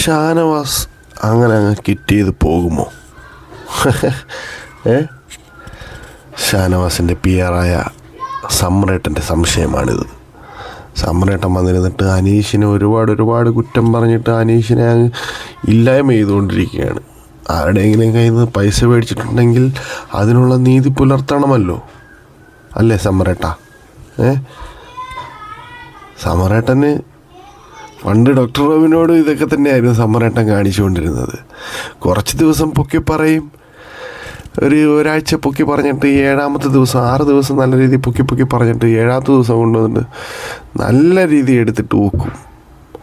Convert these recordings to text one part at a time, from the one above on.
ഷാനവാസ് അങ്ങനെ അങ്ങ് കിറ്റ് ചെയ്ത് പോകുമോ? ഏ? ഷാനവാസിന്റെ പി ആറായ സമ്രേട്ടന്റെ സംശയമാണിത്. സമ്രേട്ടൻ വന്നിരുന്നിട്ട് അനീഷിനെ ഒരുപാട് ഒരുപാട് കുറ്റം പറഞ്ഞിട്ട് അനീഷിനെ അങ്ങ് ഇല്ലായ്മ ചെയ്തുകൊണ്ടിരിക്കുകയാണ്. ആരുടെയെങ്കിലും കയ്യിൽ നിന്ന് പൈസ മേടിച്ചിട്ടുണ്ടെങ്കിൽ അതിനുള്ള നീതി പുലർത്തണമല്ലോ. അല്ലേ സമ്രേട്ട? ഏ? സമറേട്ടന് പണ്ട് ഡോക്ടർ റോബിനോട് ഇതൊക്കെ തന്നെയായിരുന്നു സമറേട്ടൻ കാണിച്ചുകൊണ്ടിരുന്നത്. കുറച്ച് ദിവസം പൊക്കി പറയും. ഒരു ഒരാഴ്ച പൊക്കി പറഞ്ഞിട്ട് ഏഴാമത്തെ ദിവസം ആറ് ദിവസം നല്ല രീതിയിൽ പൊക്കി പൊക്കി പറഞ്ഞിട്ട് ഏഴാമത്തെ ദിവസം കൊണ്ടുവന്നിട്ട് നല്ല രീതിയിൽ എടുത്തിട്ട് ഊക്കും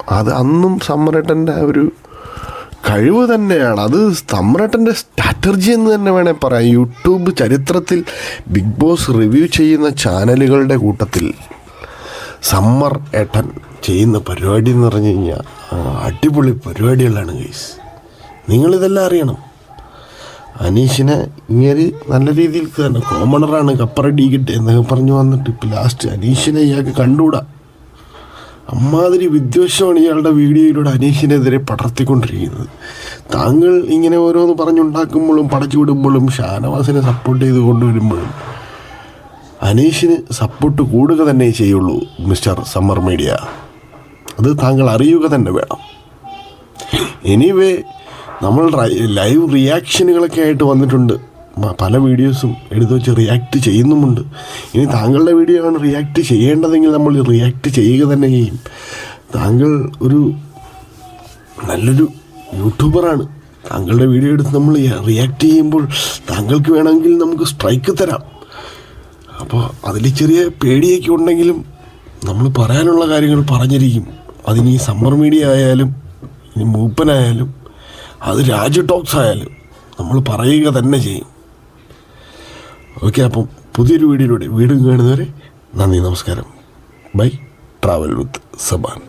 അത് അന്നും സമ്മറേട്ടന്റെ ഒരു കഴിവ് തന്നെയാണ്. അത് സമ്രട്ടന്റെ സ്ട്രാറ്റജി എന്ന് തന്നെ വേണേൽ പറയാം. യൂട്യൂബ് ചരിത്രത്തിൽ ബിഗ് ബോസ് റിവ്യൂ ചെയ്യുന്ന ചാനലുകളുടെ കൂട്ടത്തിൽ. സമ്മർ ഏട്ടൻ ചെയ്യുന്ന പരിപാടി എന്ന് പറഞ്ഞു കഴിഞ്ഞാൽ അടിപൊളി പരിപാടികളാണ് ഗൈസ് നിങ്ങളിതെല്ലാം അറിയണം. അനീഷിനെ ഇങ്ങനെ നല്ല രീതിയിൽ തന്നെ കോമണറാണ് കപ്പറടി കിട്ടി എന്നൊക്കെ പറഞ്ഞു വന്നിട്ട് ഇപ്പം ലാസ്റ്റ് അനീഷിനെ ഇയാൾക്ക് കണ്ടുകൂടാ? അമ്മാതിരി വിദ്വേഷമാണ് ഇയാളുടെ വീഡിയോയിലൂടെ അനീഷിനെതിരെ പടർത്തിക്കൊണ്ടിരിക്കുന്നത്. താങ്കൾ ഇങ്ങനെ ഓരോന്ന് പറഞ്ഞുണ്ടാക്കുമ്പോഴും പടച്ചു വിടുമ്പോഴും ഷാനവാസിനെ സപ്പോർട്ട് ചെയ്ത് കൊണ്ടുവരുമ്പോഴും അനീഷിന് സപ്പോർട്ട് കൂടുക തന്നെ ചെയ്യുള്ളൂ മിസ്റ്റർ സമ്മർ മീഡിയ അത് താങ്കൾ അറിയുക തന്നെ വേണം. എനിവേ നമ്മൾ ലൈവ് റിയാക്ഷനുകളൊക്കെ ആയിട്ട് വന്നിട്ടുണ്ട്. പല വീഡിയോസും എടുത്തു വെച്ച് റിയാക്ട് ചെയ്യുന്നുമുണ്ട്. ഇനി താങ്കളുടെ വീഡിയോ ആണ് റിയാക്ട് ചെയ്യേണ്ടതെങ്കിൽ നമ്മൾ റിയാക്ട് ചെയ്യുക തന്നെ ചെയ്യും. താങ്കൾ ഒരു നല്ലൊരു യൂട്യൂബറാണ് താങ്കളുടെ വീഡിയോ എടുത്ത് നമ്മൾ റിയാക്ട് ചെയ്യുമ്പോൾ താങ്കൾക്ക് വേണമെങ്കിൽ നമുക്ക് സ്ട്രൈക്ക് തരാം. അപ്പോൾ അതിൽ ചെറിയ പേടിയൊക്കെ ഉണ്ടെങ്കിലും നമ്മൾ പറയാനുള്ള കാര്യങ്ങൾ പറഞ്ഞിരിക്കും. അതിനി സമ്മർ മീഡിയ ആയാലും ഇനി മൂപ്പനായാലും അത് രാജ ടോക്സ് ആയാലും നമ്മൾ പറയുക തന്നെ ചെയ്യും. ഓക്കെ അപ്പം പുതിയൊരു വീഡിയോയിലൂടെ വീടും കാണുന്നവരെ നന്ദി നമസ്കാരം. Bye travel with Saban.